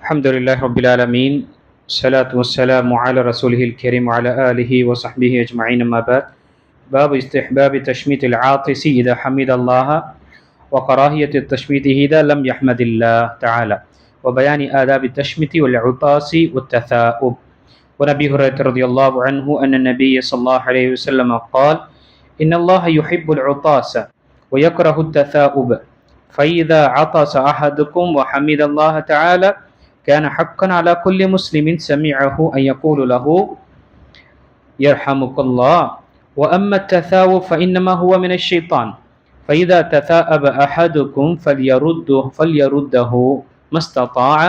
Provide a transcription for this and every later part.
الحمد لله رب العالمين الصلاة والسلام على رسوله الكريم وعلى آله وصحبه أجمعين أما بعد باب استحباب تشميت العاطس إذا حمد الله وكراهية تشميته إذا لم يحمد الله تعالى وبيان آداب التشميت والعطاس والتثاؤب ونبي هريرة رضي الله عنه أن النبي صلى الله عليه وسلم قال إن الله يحب العطاس ويكره التثاؤب فإذا عطس أحدكم وحمد الله تعالى كان حقا على كل مسلم سمعه أن يقول له يرحمك الله وأما التثاؤب فإنما هو من الشيطان فإذا تثاءب أحدكم فليرده فليرده ما استطاع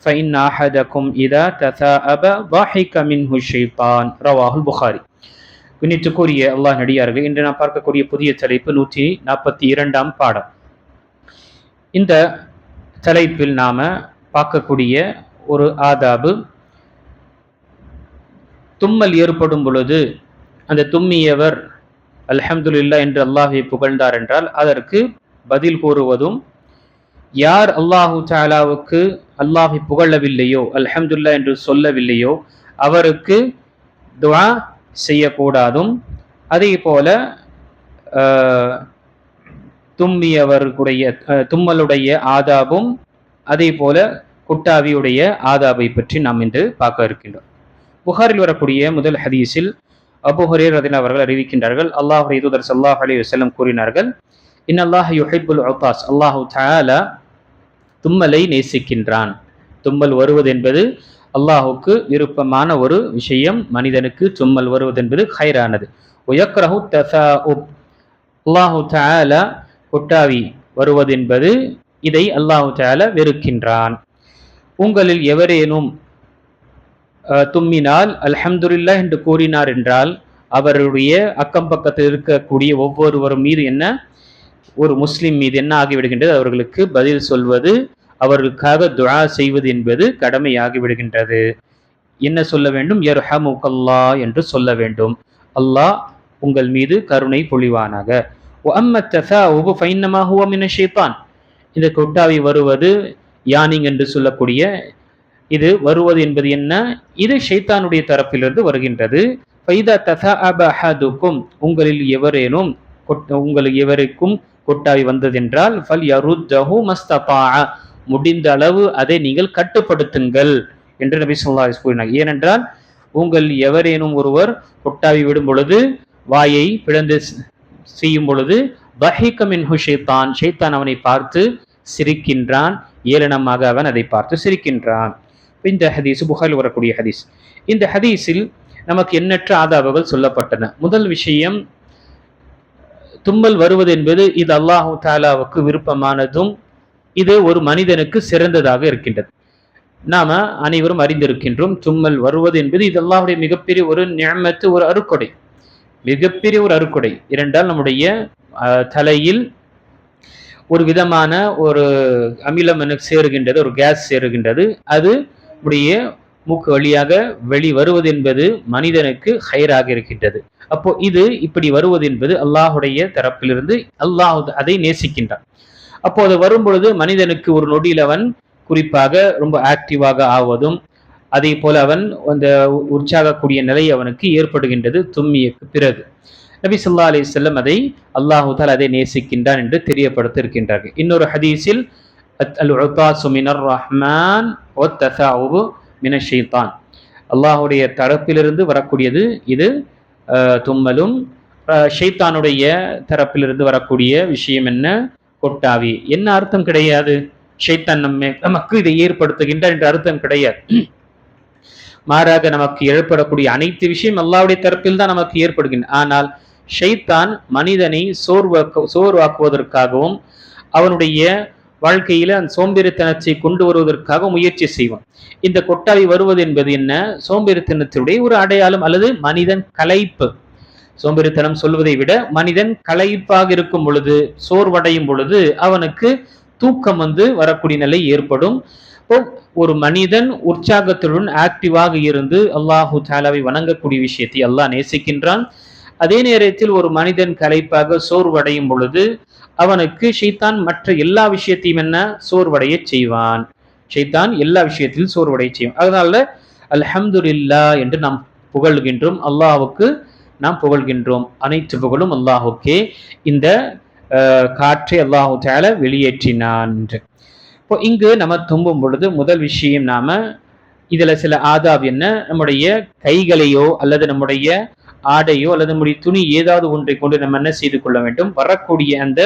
فإن أحدكم إذا تثاءب ضحك منه الشيطان رواه البخاري கூறிய அல்லாஹ் நடிகார்கள் இன்று நாம் பார்க்கக்கூடிய புதிய தலைப்பு நூற்றி நாற்பத்தி இரண்டாம் பாடம் இந்த தலைப்பில் நாம பார்க்கக்கூடிய ஒரு ஆதாபு. தும்மல் ஏற்படும் பொழுது அந்த தும்மியவர் அல்ஹம்துல்லா என்று அல்லாஹை புகழ்ந்தார் என்றால் அதற்கு பதில் கூறுவதும் யார் அல்லாஹு சாலாவுக்கு அல்லாஹை புகழவில்லையோ அல்ஹம்துல்லா என்று சொல்லவில்லையோ அவருக்கு துவா செய்யக்கூடாதும். அதே போல தும்மியவர்களுடைய தும்மலுடைய ஆதாபும் அதே போல குட்டாவியுடைய ஆதாபை பற்றி நாம் இன்று பார்க்க இருக்கின்றோம். புகாரில் வரக்கூடிய முதல் ஹதீஸில் அபு ஹரீர் ரதின் அவர்கள் அறிவிக்கின்றார்கள். அல்லாஹ் தூதர் சல்லாஹ் அலி வசல்லம் கூறினார்கள் இன் அல்லாஹ் யுஹிபுல் ஒத்தாஸ் அல்லாஹு தாலா தும்மலை நேசிக்கின்றான். தும்மல் வருவது என்பது அல்லாஹுக்கு விருப்பமான ஒரு விஷயம் மனிதனுக்கு தும்மல் வருவது என்பது ஹைரானது. உயக்ரஹு தசா உப் அல்லாஹு தாலா குட்டாவி வருவது என்பது இதை அல்லாஹு தால வெறுக்கின்றான். உங்களில் எவரேனும் தும்மினால் அல்ஹம்துல்லா என்று கூறினார் என்றால் அவருடைய அக்கம் பக்கத்தில் இருக்கக்கூடிய ஒவ்வொருவரும் மீது என்ன? ஒரு முஸ்லிம் மீது என்ன ஆகிவிடுகின்றது? அவர்களுக்கு பதில் சொல்வது அவர்களுக்காக துழா செய்வது என்பது கடமையாகிவிடுகின்றது. என்ன சொல்ல வேண்டும்? யர்ஹமுகல்லா என்று சொல்ல வேண்டும். அல்லாஹ் உங்கள் மீது கருணை பொழிவானாக. இந்த கொட்டாவி வருவது யானிங் என்று சொல்லக்கூடிய இது வருவது என்பது என்ன? இது ஷைத்தானுடைய தரப்பிலிருந்து வருகின்றது. உங்களில் எவரேனும் உங்களுக்கு எவருக்கும் கொட்டாவி வந்ததென்றால் ஃபல் யருத்தஹு மஸ்தபா முடிந்த அளவு அதை நீங்கள் கட்டுப்படுத்துங்கள் என்று நபி சொல்லா கூறினார். ஏனென்றால் உங்கள் எவரேனும் ஒருவர் கொட்டாவி விடும் பொழுது வாயை பிளந்து செய்யும் பொழுது பஹிகமின் ஷைத்தான். ஷைத்தான் அவனை பார்த்து சிரிக்கின்றான். ஏளனமாக அவன் அதை பார்த்து சிரிக்கின்றான். இந்த ஹதீஸ் புகாரில் வரக்கூடிய ஹதீஸ். இந்த ஹதீஸில் நமக்கு எண்ணற்ற ஆதாபங்கள் சொல்லப்பட்டன. முதல் விஷயம் தும்மல் வருவது என்பது இது அல்லாஹு தாலாவுக்கு விருப்பமானதும் இது ஒரு மனிதனுக்கு சிறந்ததாக இருக்கின்றது. நாம அனைவரும் அறிந்திருக்கின்றோம் தும்மல் வருவது என்பது இது அல்லாஹுடைய மிகப்பெரிய ஒரு நியமத்து ஒரு அருக்கொடை மிகப்பெரிய ஒரு அருக்கொடை இரண்டால் நம்முடைய தலையில் ஒரு விதமான ஒரு அமிலம் எனக்கு சேருகின்றது ஒரு கேஸ் சேருகின்றது. அது உடைய மூக்கு வழியாக வெளி வருவது என்பது மனிதனுக்கு ஹைராக இருக்கின்றது. அப்போ இது இப்படி வருவது என்பது அல்லாஹுடைய தரப்பிலிருந்து அல்லாஹ் அதை நேசிக்கின்றான். அப்போ அது வரும் பொழுது மனிதனுக்கு ஒரு நொடியில் அவன் குறிப்பாக ரொம்ப ஆக்டிவாக ஆவதும் அதே போல அவன் அந்த உற்சாகக்கூடிய நிலை அவனுக்கு ஏற்படுகின்றது தும்மியக்கு பிறகு. நபி சொல்லா அலி செல்லம் அதை அல்லாஹு தால் அதை நேசிக்கின்றான் என்று தெரியப்படுத்திருக்கின்றார்கள் இன்னொரு ஹதீஸில் அல் மினர் ரஹ்மான் மின ஷெய்தான் அல்லாஹுடைய தரப்பிலிருந்து வரக்கூடியது இது தும்மலும் ஷெய்தானுடைய தரப்பிலிருந்து வரக்கூடிய விஷயம் என்ன? கொட்டாவி. என்ன அர்த்தம் கிடையாது? ஷைத்தான் நம்ம நமக்கு இதை ஏற்படுத்துகின்றார் என்ற அர்த்தம் கிடையாது. மாறாக நமக்கு ஏற்படக்கூடிய அனைத்து விஷயம் அல்லாவுடைய தரப்பில் தான் நமக்கு ஏற்படுகின்றன. ஆனால் ஷைத்தான் மனிதனை சோர்வாக்க சோர்வாக்குவதற்காகவும் அவனுடைய வாழ்க்கையில அந்த சோம்பேறித்தனத்தை கொண்டு வருவதற்காக முயற்சி செய்வான். இந்த கொட்டாவி வருவது என்பது என்ன? சோம்பேறித்தனத்தினுடைய ஒரு அடையாளம் அல்லது மனிதன் கலைப்பு சோம்பேறித்தனம் சொல்வதை விட மனிதன் களைப்பாக இருக்கும் பொழுது சோர்வடையும் பொழுது அவனுக்கு தூக்கம் வந்து வரக்கூடிய நிலை ஏற்படும். ஒரு மனிதன் உற்சாகத்துடன் ஆக்டிவாக இருந்து அல்லாஹு தாலாவை வணங்கக்கூடிய விஷயத்தை அல்லாஹ் நேசிக்கின்றான். அதே நேரத்தில் ஒரு மனிதன் கலைப்பாக சோர்வடையும் பொழுது அவனுக்கு ஷைத்தான் மற்ற எல்லா விஷயத்தையும் என்ன? சோர்வடைய செய்வான். ஷைத்தான் எல்லா விஷயத்திலும் சோர்வடைய செய்யும். அதனால அல்ஹம்துல்லா என்று நாம் புகழ்கின்றோம். அல்லாஹுக்கு நாம் புகழ்கின்றோம். அனைத்து புகழும் அல்லாஹுக்கே. இந்த காற்றை அல்லாஹு தேல வெளியேற்றினான் என்று. இப்போ இங்கு நம்ம தும்பும் பொழுது முதல் விஷயம் நாம இதுல சில ஆதாப் என்ன? நம்முடைய கைகளையோ அல்லது நம்முடைய ஆடையோ அல்லது நம்முடைய துணி ஏதாவது ஒன்றை கொண்டு நம்ம என்ன செய்து கொள்ள வேண்டும்? வரக்கூடிய அந்த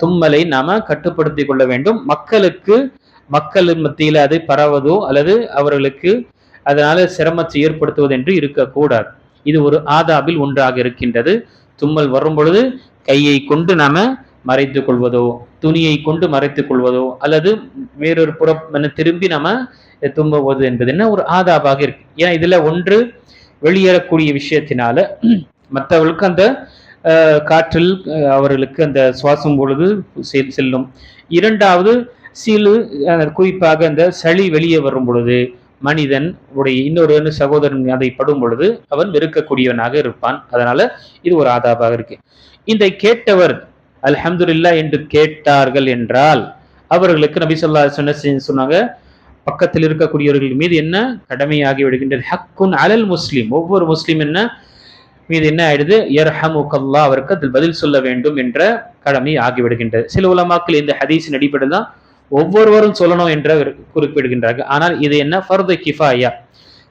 தும்மலை நாம கட்டுப்படுத்தி கொள்ள வேண்டும். மக்களுக்கு மக்களின் மத்தியில் அது பரவதோ அல்லது அவர்களுக்கு அதனால சிரமத்தை ஏற்படுத்துவது என்று இருக்கக்கூடாது. இது ஒரு ஆதாபில் ஒன்றாக இருக்கின்றது. தும்மல் வரும் பொழுது கையை கொண்டு நாம மறைத்து கொள்வதோ துணியை கொண்டு மறைத்து கொள்வதோ அல்லது வேறொரு புற திரும்பி நாம தும்புவது என்பது என்ன ஒரு ஆதாபாக இருக்கு. ஏன்னா இதுல ஒன்று வெளியேறக்கூடிய விஷயத்தினால மற்றவர்களுக்கு அந்த காற்றில் அவர்களுக்கு அந்த சுவாசம் பொழுது செல்லும். இரண்டாவது சீலு குறிப்பாக அந்த சளி வெளியே வரும் பொழுது மனிதன் உடைய இன்னொரு சகோதரன் அதை படும் பொழுது அவன் வெறுக்கக்கூடியவனாக இருப்பான். அதனால இது ஒரு ஆதாபாக இருக்கு. இந்த கேட்டவர் அல்ஹம்துலில்லா என்று கேட்டார்கள் என்றால் அவர்களுக்கு நபி சொல்லா சொன்ன சொன்னாங்க பக்கத்தில் இருக்கக்கூடியவர்கள் மீது என்ன? கடமையாகி விடுகின்றது. ஹக்குன் அலல் முஸ்லீம். ஒவ்வொரு முஸ்லீம் என்ன? மீது என்ன ஆயிடுது? யர்ஹமுகல்லா அவருக்கு அதில் பதில் சொல்ல வேண்டும் என்ற கடமை ஆகிவிடுகின்றது சில உலமாக்கள் இந்த ஹதீஸின் அடிப்படையில் தான் ஒவ்வொருவரும் சொல்லணும் என்று குறிப்பிடுகின்றார்கள். ஆனால் இது என்ன? ஃபர்து கிஃபாயா.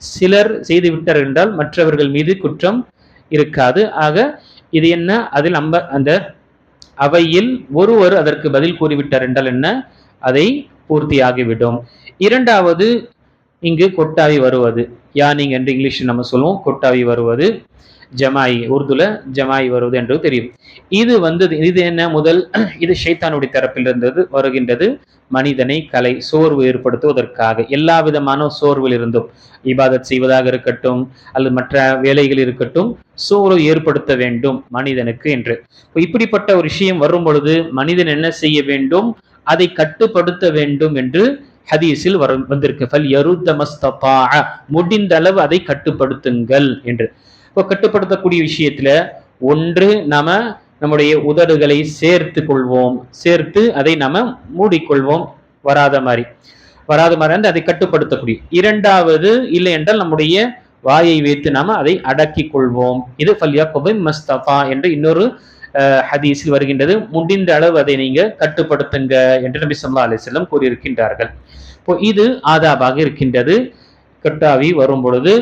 சிலர் செய்து விட்டார் என்றால் மற்றவர்கள் மீது குற்றம் இருக்காது. ஆக இது என்ன? அதில் நம்ம அந்த அவையில் ஒருவர் அதற்கு பதில் கூறிவிட்டார் என்றால் என்ன? அதை பூர்த்தியாகிவிடும். இரண்டாவது இங்கு கொட்டாவி வருவது. யானிங் என்று இங்கிலீஷ் நம்ம சொல்லுவோம். கொட்டாவி வருவது. ஜமாய் உருதுல ஜமாய் வருவது என்று தெரியும். இது வந்தது இது என்ன முதல்? இது ஷைத்தானுடைய தரப்பில் இருந்தது வருகின்றது. மனிதனை கலை சோர்வு ஏற்படுத்துவதற்காக. எல்லா விதமான சோர்வில் இருந்தும் இபாதத் செய்வதாக இருக்கட்டும் அல்லது மற்ற வேலைகள் இருக்கட்டும் சோர்வு ஏற்படுத்த வேண்டும் மனிதனுக்கு என்று. இப்படிப்பட்ட ஒரு விஷயம் வரும் பொழுது மனிதன் என்ன செய்ய வேண்டும்? அதை கட்டுப்படுத்த வேண்டும் என்று ஹதீஸில் வர வந்திருக்கு. ஃபல் யருத்த மஸ்தபா முடிந்த அளவு அதை கட்டுப்படுத்துங்கள் என்று. இப்போ கட்டுப்படுத்தக்கூடிய விஷயத்துல ஒன்று நாம நம்முடைய உதடுகளை சேர்த்து கொள்வோம். சேர்த்து அதை நாம மூடிக்கொள்வோம். வராத மாதிரி. வராத மாதிரி வந்து அதை கட்டுப்படுத்தக்கூடிய. இரண்டாவது இல்லை என்றால் நம்முடைய வாயை வைத்து நாம அதை அடக்கி கொள்வோம். இது ஃபல்யா கொபை மஸ்தபா என்று இன்னொரு ஹதீஸில் வருகின்றது முடிந்த அளவு அதை நீங்க கட்டுப்படுத்துங்க என்று நபி சொல்லா அலிஸ்லம் கூறியிருக்கின்றார்கள். இப்போ இது ஆதாபாக இருக்கின்றது. கட்டாவி வரும் பொழுது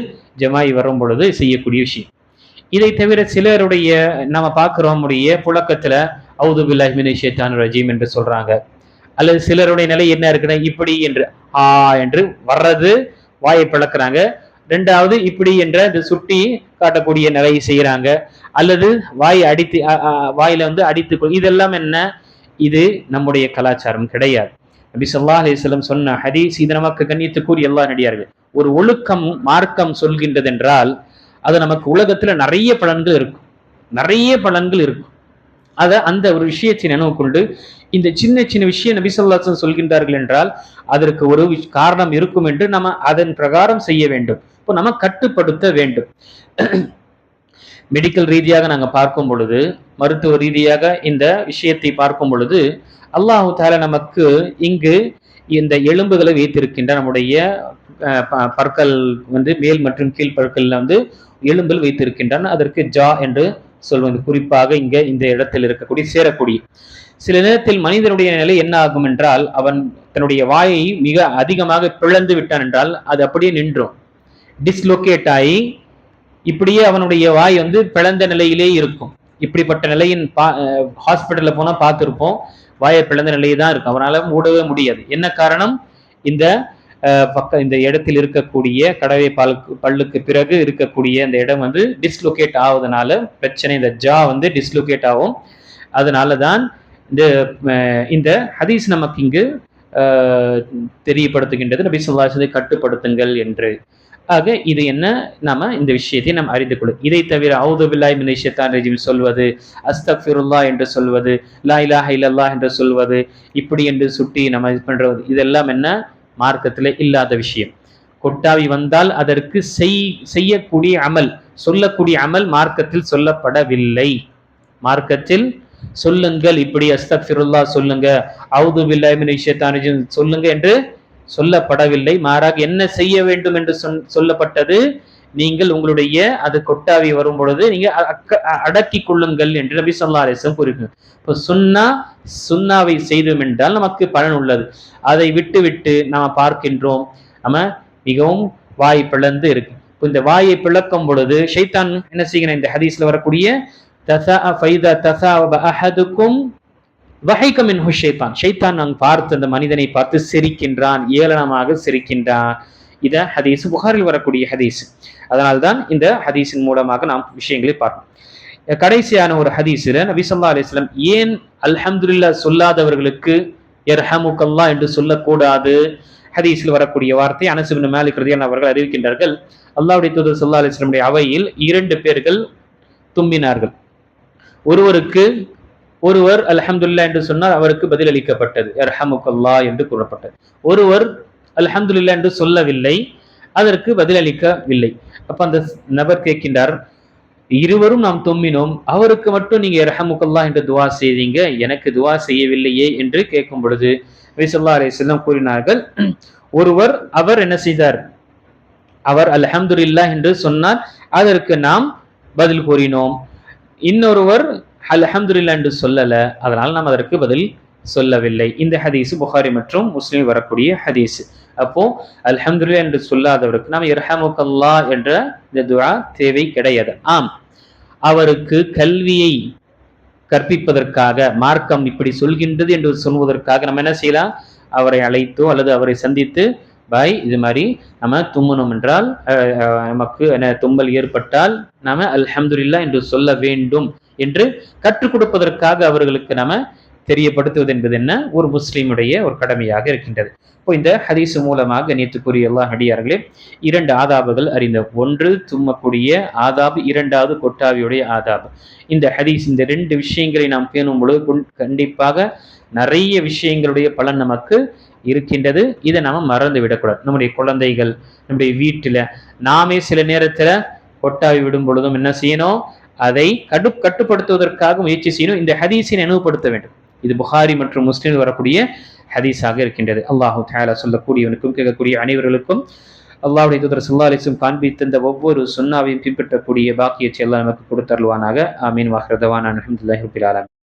ஜமாய் வரும் பொழுது செய்யக்கூடிய விஷயம். இதை தவிர சிலருடைய நம்ம பார்க்கிறோம் உடைய புழக்கத்துல அவுது பில்லாஹி மினஷ் ரஜீம் என்று சொல்றாங்க. அல்லது சிலருடைய நிலை என்ன இருக்குன்னா இப்படி என்று ஆ என்று வர்றது வாயை பிளக்குறாங்க. ரெண்டாவது இப்படி என்ற இந்த சுட்டி காட்டக்கூடிய நிலையை செய்கிறாங்க அல்லது வாய் அடித்து வாயில வந்து அடித்து இதெல்லாம் என்ன? இது நம்முடைய கலாச்சாரம் கிடையாது. நபி சொல்லா அலிஸ்லம் சொன்ன ஹதீஸ் இது நமக்கு கண்ணியத்துக்குரிய எல்லா நடிகார்கள். ஒரு ஒழுக்கம் மார்க்கம் சொல்கின்றது என்றால் அது நமக்கு உலகத்துல நிறைய பலன்கள் இருக்கும். நிறைய பலன்கள் இருக்கும். அதை அந்த ஒரு விஷயத்தை நினைவு கொண்டு இந்த சின்ன சின்ன விஷயம் நபிசல்லாசன் சொல்கின்றார்கள் என்றால் அதற்கு ஒரு விஷ்- காரணம் இருக்கும் என்று நம்ம அதன் பிரகாரம் செய்ய வேண்டும். இப்போ நம்ம கட்டுப்படுத்த வேண்டும். மெடிக்கல் ரீதியாக நாங்கள் பார்க்கும் பொழுது மருத்துவ ரீதியாக இந்த விஷயத்தை பார்க்கும் பொழுது அல்லாஹு தால நமக்கு இங்கு இந்த எலும்புகளை வைத்திருக்கின்ற நம்முடைய ப- பற்கள் வந்து மேல் மற்றும் கீழ் பற்களில் வந்து எலும்பில் வைத்திருக்கின்றன. அதற்கு ஜா என்று சொல்வது. குறிப்பாக இங்க இந்த இடத்தில் இருக்கக்கூடிய சேரக்கூடிய. சில நேரத்தில் மனிதனுடைய நிலை என்ன ஆகும் என்றால் அவன் தன்னுடைய வாயை மிக அதிகமாக பிளந்து விட்டான் என்றால் அது அப்படியே நின்றும். டிஸ்லோகேட் ஆகி இப்படியே அவனுடைய வாய் வந்து பிளந்த நிலையிலே இருக்கும். இப்படிப்பட்ட நிலையின் பா ஹாஸ்பிட்டலில் போனால் பார்த்துருப்போம். வாயை பிளந்த நிலையே தான் இருக்கும். அவனால் மூடவே முடியாது. என்ன காரணம்? இந்த பக்க இந்த இடத்தில் இருக்கக்கூடிய கடவை பாலுக்கு பல்லுக்கு பிறகு இருக்கக்கூடிய இந்த இடம் வந்து டிஸ்லோகேட் ஆவதனால பிரச்சனை. இந்த ஜா வந்து டிஸ்லோகேட் ஆகும். அதனால தான் இந்த இந்த ஹதீஸ் நமக்கு இங்கு தெரியப்படுத்துகின்றது. நபி ஸல்லல்லாஹு கட்டுப்படுத்துங்கள் என்று. ஆக இது என்ன? நாம இந்த விஷயத்தை நாம் அறிந்து கொள்ளும் இதை தவிர அவுது மினிஷத்தான் மினஷ் சொல்வது அஸ்தக்ஃபிருல்லா என்று சொல்வது லா இலாஹ இல்லல்லாஹ் என்று சொல்வது இப்படி என்று சுட்டி நம்ம இது பண்ணுறது இதெல்லாம் என்ன? மார்க்கத்தில் இல்லாத விஷயம். கொட்டாவி வந்தால் அதற்கு செய் செய்யக்கூடிய அமல் சொல்லக்கூடிய அமல் மார்க்கத்தில் சொல்லப்படவில்லை. மார்க்கத்தில் சொல்லுங்கள் இப்படி அஸ்தக்ஃபிருல்லா சொல்லுங்க அவுது மினிஷத்தான் மினஷ் சொல்லுங்க என்று சொல்லப்படவில்லை. மாறாக என்ன செய்ய வேண்டும் என்று சொன்- சொல்லப்பட்டது நீங்கள் உங்களுடைய அது கொட்டாவி வரும் பொழுது நீங்க அடக்கி அக்க- அடக்கிக் கொள்ளுங்கள் என்று நபி சொல்லா அலிஸ்லம் கூறியிருக்கிறார் இப்போ சுன்னா சுன்னாவை செய்தோம் என்றால் நமக்கு பலன் உள்ளது. அதை விட்டு விட்டு நாம் பார்க்கின்றோம். நம்ம மிகவும் வாய் பிளந்து இருக்கு. இப்போ இந்த வாயை பிளக்கும் பொழுது ஷைத்தான் என்ன செய்கிறேன்? இந்த ஹதீஸ்ல வரக்கூடிய தசா ஃபைதா தசா அஹதுக்கும் வகைக்கம் மின்ஹு ஷைத்தான். ஷைத்தான் நான் பார்த்து அந்த மனிதனை பார்த்து சிரிக்கின்றான் ஏளனமாக சிரிக்கின்றான். இத ஹதீஸ் புகாரில் வரக்கூடிய ஹதீஸ். அதனால்தான் இந்த ஹதீஸின் மூலமாக நாம் விஷயங்களை பார்ப்போம் கடைசியான ஒரு ஹதீஸ்ல நபிசல்லா அலிஸ்லாம் ஏன் அல்ஹம்துல்லா சொல்லாதவர்களுக்கு எர்ஹமுக்கல்லா என்று சொல்லக்கூடாது? ஹதீஸில் வரக்கூடிய வார்த்தை அனசுபின் இப்னு மாலிக் ரலியல்லாஹு அவர்கள் அறிவிக்கின்றார்கள். அல்லாவுடைய தூதர் சொல்லா அலிஸ்லமுடைய அவையில் இரண்டு பேர்கள் தும்பினார்கள். ஒருவருக்கு ஒருவர் அல்ஹம்துலில்லாஹ் என்று சொன்னால் அவருக்கு பதிலளிக்கப்பட்டது. யர்ஹமுக்கல்லா என்று கூறப்பட்டது. ஒருவர் அல்ஹம்துலில்லாஹ் என்று சொல்லவில்லை அதற்கு பதிலளிக்கவில்லை. அப்ப அந்த நபர் கேட்கின்றார் இருவரும் நாம் தும்மினோம். அவருக்கு மட்டும் நீங்க இரஹமுக்கல்லா என்று துவா செய்தீங்க. எனக்கு துவா செய்யவில்லையே என்று கேட்கும் பொழுது விசல்லா அலிஸ்லாம் கூறினார்கள் ஒருவர் அவர் என்ன செய்தார்? அவர் அல்ஹம்துலில்லாஹ் என்று சொன்னார் அதற்கு நாம் பதில் கூறினோம். இன்னொருவர் அல்ஹம்துலில்லாஹ் என்று சொல்லலை. அதனால் நாம் அதற்கு பதில் சொல்லவில்லை. இந்த ஹதீஸ் புகாரி மற்றும் முஸ்லீம் வரக்கூடிய ஹதீஸ். அப்போ அல்ஹம்துலில்லாஹ் என்று சொல்லாதவருக்கு நாம் இரஹமுகல்லா என்ற இந்த துஆ தேவை கிடையாது. ஆம். அவருக்கு கல்வியை கற்பிப்பதற்காக மார்க்கம் இப்படி சொல்கின்றது என்று சொல்வதற்காக நம்ம என்ன செய்யலாம்? அவரை அழைத்தோ அல்லது அவரை சந்தித்து பாய் இது மாதிரி நம்ம தும்மணும் என்றால் நமக்கு என்ன தும்பல் ஏற்பட்டால் நாம அல்ஹம்துல்லா என்று சொல்ல வேண்டும் என்று கற்றுக் கொடுப்பதற்காக அவர்களுக்கு நாம தெரியப்படுத்துவது என்பது என்ன? ஒரு முஸ்லீமுடைய ஒரு கடமையாக இருக்கின்றது. இப்போ இந்த ஹதீஸ் மூலமாக கண்ணியத்துக்குரிய எல்லா அடியார்களே இரண்டு ஆதாபுகள் அறிந்த ஒன்று தும்மக்கூடிய ஆதாபு இரண்டாவது கொட்டாவியுடைய ஆதாபு. இந்த ஹதீஸ் இந்த ரெண்டு விஷயங்களை நாம் பேணும் பொழுது கண்டிப்பாக நிறைய விஷயங்களுடைய பலன் நமக்கு இருக்கின்றது. இதை நாம் மறந்து விடக்கூடாது. நம்முடைய குழந்தைகள் நம்முடைய வீட்டில் நாமே சில நேரத்தில் கொட்டாவி விடும் பொழுதும் என்ன செய்யணும்? அதை கடு கட்டுப்படுத்துவதற்காக முயற்சி செய்யணும். இந்த ஹதீஸை நினைவுபடுத்த வேண்டும். இது புகாரி மற்றும் முஸ்லீம் வரக்கூடிய ஹதீஸாக இருக்கின்றது. அல்லாஹு தாலா சொல்லக்கூடியவனுக்கும் கேட்கக்கூடிய அனைவர்களுக்கும் அல்லாவுடைய தூதர் சுல்லா அலிசும் வஸல்லம் இந்த ஒவ்வொரு சுன்னாவையும் பின்பற்றக்கூடிய பாக்கியத்தை எல்லாம் நமக்கு கொடுத்தருவானாக ஆமீன். வாஹ்ரதவான் அல்ஹம்துலில்லாஹி ரப்பில்